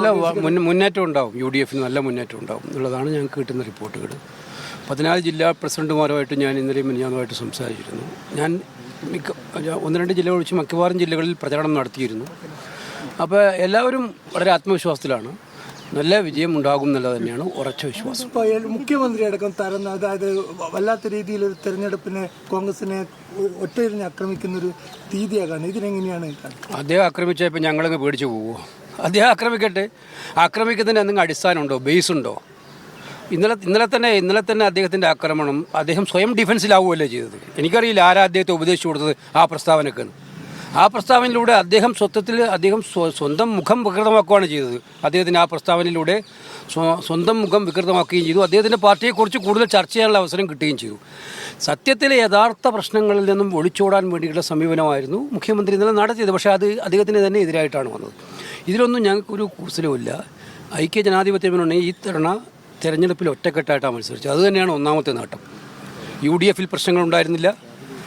മുന്ന- മുന്നേറ്റം ഉണ്ടാവും. യു ഡി എഫിന് നല്ല മുന്നേറ്റം ഉണ്ടാവും എന്നുള്ളതാണ് ഞങ്ങൾക്ക് കിട്ടുന്ന റിപ്പോർട്ടുകൾ. പതിനാല് ജില്ലാ പ്രസിഡന്റുമാരുമായിട്ട് ഞാൻ ഇന്നലെയും മിനിഞ്ഞാന്നുമായിട്ട് സംസാരിച്ചിരുന്നു. ഞാൻ മിക്ക ഒന്ന് രണ്ട് ജില്ലകൾ ഒഴിച്ച് മിക്കവാറും ജില്ലകളിൽ പ്രചാരണം നടത്തിയിരുന്നു. അപ്പോൾ എല്ലാവരും വളരെ ആത്മവിശ്വാസത്തിലാണ്. നല്ല വിജയം ഉണ്ടാകും എന്നുള്ളത് തന്നെയാണ് ഉറച്ച വിശ്വാസം. മുഖ്യമന്ത്രി അടക്കം തരുന്ന അതായത് വല്ലാത്ത രീതിയിൽ ഒരു തെരഞ്ഞെടുപ്പിനെ കോൺഗ്രസിനെ ഒറ്റയിരുന്ന് ആക്രമിക്കുന്ന ഒരു രീതിയാകാണ് ഇതിനെങ്ങനെയാണ്? അദ്ദേഹം ആക്രമിച്ചപ്പോൾ ഞങ്ങളങ്ങ് പേടിച്ചു പോവുമോ അദ്ദേഹം ആക്രമിക്കട്ടെ? ആക്രമിക്കുന്നതിന് എന്തെങ്കിലും അടിസ്ഥാനമുണ്ടോ? ബേസ് ഉണ്ടോ ഇന്നലെ ഇന്നലെ തന്നെ ഇന്നലെ തന്നെ അദ്ദേഹത്തിന്റെ ആക്രമണം അദ്ദേഹം സ്വയം ഡിഫൻസിലാവുകയല്ലേ ചെയ്തത്? എനിക്കറിയില്ല ആരാ അദ്ദേഹത്തെ ഉപദേശിച്ചു കൊടുത്തത് ആ പ്രസ്താവനക്ക്. ആ പ്രസ്താവനയിലൂടെ അദ്ദേഹം സ്വത്വത്തിൽ അദ്ദേഹം സ്വ- സ്വന്തം മുഖം വികൃതമാക്കുകയാണ് ചെയ്തത്. അദ്ദേഹത്തിന്റെ ആ പ്രസ്താവനയിലൂടെ സ്വ- സ്വന്തം മുഖം വികൃതമാക്കുകയും ചെയ്തു. അദ്ദേഹത്തിന്റെ പാർട്ടിയെക്കുറിച്ച് കൂടുതൽ ചർച്ച ചെയ്യാനുള്ള അവസരം കിട്ടുകയും ചെയ്തു. സത്യത്തിലെ യഥാർത്ഥ പ്രശ്നങ്ങളിൽ നിന്നും ഒളിച്ചോടാൻ വേണ്ടിയിട്ടുള്ള സമീപനമായിരുന്നു മുഖ്യമന്ത്രി ഇന്നലെ നടത്തിയത്. പക്ഷേ അത് അദ്ദേഹത്തിന് തന്നെ എതിരായിട്ടാണ് വന്നത്. ഇതിലൊന്നും ഞങ്ങൾക്കൊരു കൂസലുമില്ല ഐക്യ ജനാധിപത്യ മുന്നണി ഈ തവണ തെരഞ്ഞെടുപ്പിൽ ഒറ്റക്കെട്ടായിട്ടാണ് മത്സരിച്ചത്. അതുതന്നെയാണ് ഒന്നാമത്തെ നേട്ടം. യു ഡി എഫിൽ പ്രശ്നങ്ങളുണ്ടായിരുന്നില്ല.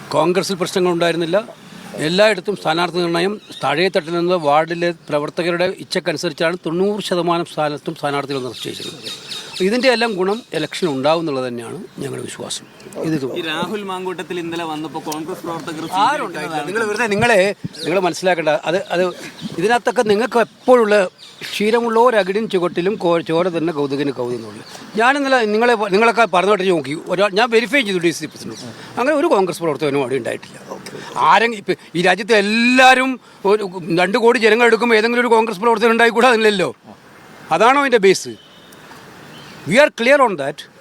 കോൺഗ്രസിൽ പ്രശ്നങ്ങളുണ്ടായിരുന്നില്ല. എല്ലായിടത്തും സ്ഥാനാർത്ഥി നിർണയം താഴെത്തട്ടിൽ നിന്ന് വാർഡിലെ പ്രവർത്തകരുടെ ഇച്ഛക്കനുസരിച്ചാണ് തൊണ്ണൂറ് ശതമാനം സ്ഥാനത്തും സ്ഥാനാർത്ഥികൾ നിശ്ചയിച്ചിരുന്നത് ഇതിന്റെ എല്ലാം ഗുണം ഇലക്ഷൻ ഉണ്ടാവും എന്നുള്ളത് തന്നെയാണ് ഞങ്ങളുടെ വിശ്വാസം. ഇത് രാഹുൽ മാങ്കൂട്ടത്തിൽ ഇന്നലെ വന്നപ്പോൾ കോൺഗ്രസ് പ്രവർത്തകർ ആരുണ്ടായില്ല നിങ്ങൾ വെറുതെ നിങ്ങളെ നിങ്ങൾ മനസ്സിലാക്കേണ്ട അത് അത് ഇതിനകത്തൊക്കെ നിങ്ങൾക്ക് എപ്പോഴുള്ള ക്ഷീരമുള്ള ഒരകിടിൻ ചുവട്ടിലും ചോര തന്നെ കൗതുകന് കൗതുകമുള്ളൂ ഞാൻ ഇന്നലെ നിങ്ങളെ നിങ്ങളൊക്കെ പറഞ്ഞോട്ട് നോക്കി. ഒരാൾ ഞാൻ വെരിഫൈ ചെയ്തു ഡി സി പ്രസിഡന്റ് അങ്ങനെ ഒരു കോൺഗ്രസ് പ്രവർത്തകനും അവിടെ ഉണ്ടായിട്ടില്ല. ആരെങ്കിലും ഇപ്പം ഈ രാജ്യത്തെ എല്ലാവരും ഒരു രണ്ട് കോടി ജനങ്ങൾ എടുക്കുമ്പോൾ ഏതെങ്കിലും ഒരു കോൺഗ്രസ് പ്രവർത്തകൻ ഉണ്ടായിക്കൂടാ അതില്ലല്ലോ. അതാണോ അതിന്റെ base We are clear on that.